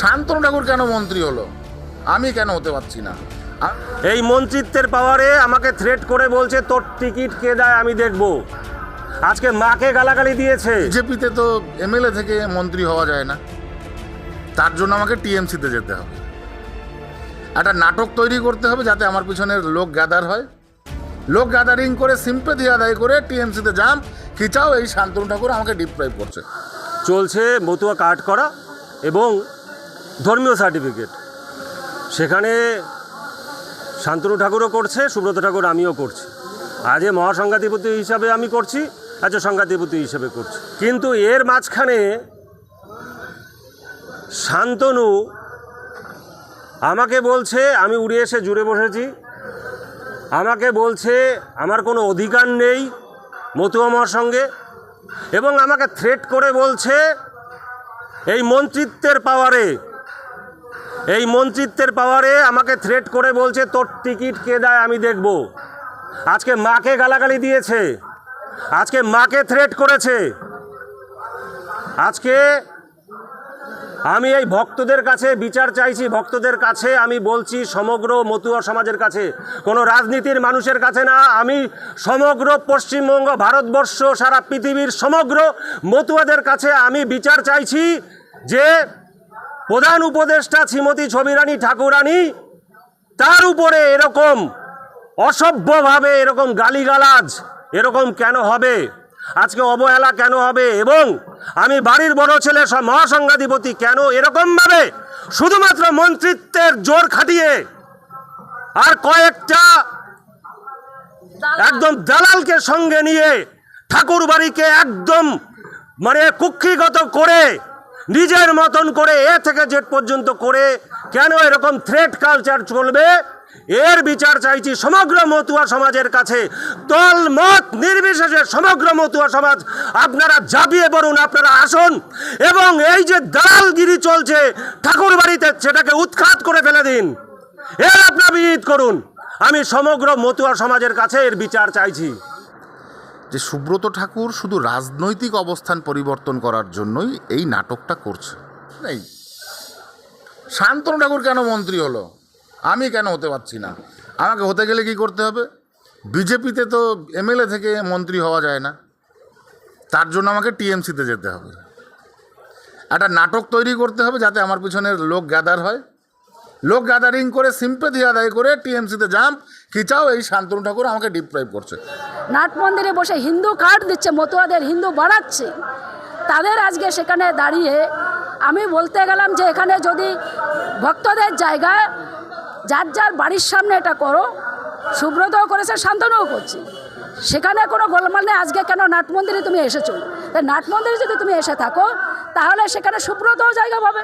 শান্তনু ঠাকুর কেন মন্ত্রী হলো? আমি কেন হতে পারছি না? এই মন্ত্রিত্বের পাওয়ারে আমাকে থ্রেট করে বলছে তোর টিকিট কে দেয় আমি দেখব। আজকে মাকে গালাগালি দিয়েছে। বিজেপিতে তো এমএলএ থেকে মন্ত্রী হওয়া যায় না। তার জন্য আমাকে টিএমসিতে যেতে হবে। একটা নাটক তৈরি করতে হবে যাতে আমার পিছনের লোক গ্যাদার হয়। লোক গ্যাদারিং করে সিম্পেথি আদায় করে টিএমসিতে জাম খিচাও এই শান্তনু ঠাকুর আমাকে ডিপ্রাইভ করছে। চলছে মতুয়া কার্ড করা এবং ধর্মীয় সার্টিফিকেট। সেখানে শান্তনু ঠাকুরও করছে, সুব্রত ঠাকুর আমিও করছি। আজে মহাসংঘাধিপতি হিসাবে আমি করছি, আজ সংঘাধিপতি হিসাবে করছি। কিন্তু এর মাঝখানে শান্তনু আমাকে বলছে, আমি উড়ে এসে জুড়ে বসেছি। আমাকে বলছে, আমার কোনো অধিকার নেই মতুয়া মহাসঙ্গে এবং আমাকে থ্রেট করে বলছে, এই মন্ত্রিত্বের পাওয়ারে এই মন্ত্রিত্বের পাওয়ারে আমাকে থ্রেট করে বলছে, তোর টিকিট কে দেয় আমি দেখব। আজকে মাকে গালাগালি দিয়েছে। আজকে মাকে থ্রেট করেছে। আজকে আমি এই ভক্তদের কাছে বিচার চাইছি, ভক্তদের কাছে আমি বলছি, সমগ্র মতুয়া সমাজের কাছে, কোনো রাজনীতির মানুষের কাছে না, আমি সমগ্র পশ্চিমবঙ্গ, ভারতবর্ষ, সারা পৃথিবীর সমগ্র মতুয়াদের কাছে আমি বিচার চাইছি যে প্রধান উপদেষ্টা শ্রীমতী ছবিরানী ঠাকুরানী তার উপরে এরকম অসভ্যভাবে এরকম গালিগালাজ এরকম কেন হবে? আজকে অবহেলা কেন হবে? এবং আমি বাড়ির বড় ছেলে সব মহাসংঘাধিপতি কেন এরকমভাবে শুধুমাত্র মন্ত্রিত্বের জোর খাটিয়ে আর কয়েকটা একদম দালালকে সঙ্গে নিয়ে ঠাকুর বাড়িকে একদম মানে কুক্ষিগত করে নিজের মতন করে এ থেকে জেট পর্যন্ত করে কেন এরকম থ্রেট কালচার চলবে? এর বিচার চাইছি সমগ্র মতুয়া সমাজের কাছে। দল মত নির্বিশেষে সমগ্র মতুয়া সমাজ, আপনারা ঝাঁপিয়ে পড়ুন, আপনারা আসুন, এবং এই যে দালালগিরি চলছে ঠাকুর বাড়িতে সেটাকে উৎখাত করে ফেলে দিন। এর আপনার বিহিত করুন। আমি সমগ্র মতুয়া সমাজের কাছে এর বিচার চাইছি। যে সুব্রত ঠাকুর শুধু রাজনৈতিক অবস্থান পরিবর্তন করার জন্যই এই নাটকটা করছে। এই শান্তনু ঠাকুর কেন মন্ত্রী হলো? আমি কেন হতে পারছি না? আমাকে হতে গেলে কি করতে হবে? বিজেপিতে তো এমএলএ থেকে মন্ত্রী হওয়া যায় না। তার জন্য আমাকে টিএমসিতে যেতে হবে। একটা নাটক তৈরি করতে হবে যাতে আমার পিছনের লোক গ্যাদার হয়। লোক গ্যাদারিং করে, সিম্পেথি আদায় করে টিএমসিতে জাম্প। খিচাও এই শান্তনু ঠাকুর আমাকে ডিপ্রাইভ করছে। নাট মন্দিরে বসে হিন্দু কার্ড দিচ্ছে, মতুয়াদের হিন্দু বাড়াচ্ছে। তাদের আজকে সেখানে দাঁড়িয়ে আমি বলতে গেলাম যে এখানে যদি ভক্তদের জায়গায় যার যার বাড়ির সামনে এটা করো, সুব্রতও করেছে, শান্তনুও করছে। সেখানে কোনো গোলমাল নেই, আজকে কেন নাট মন্দিরে তুমি এসেছ? নাট মন্দিরে যদি তুমি এসে থাকো, তাহলে সেখানে সুব্রতও জায়গা পাবে।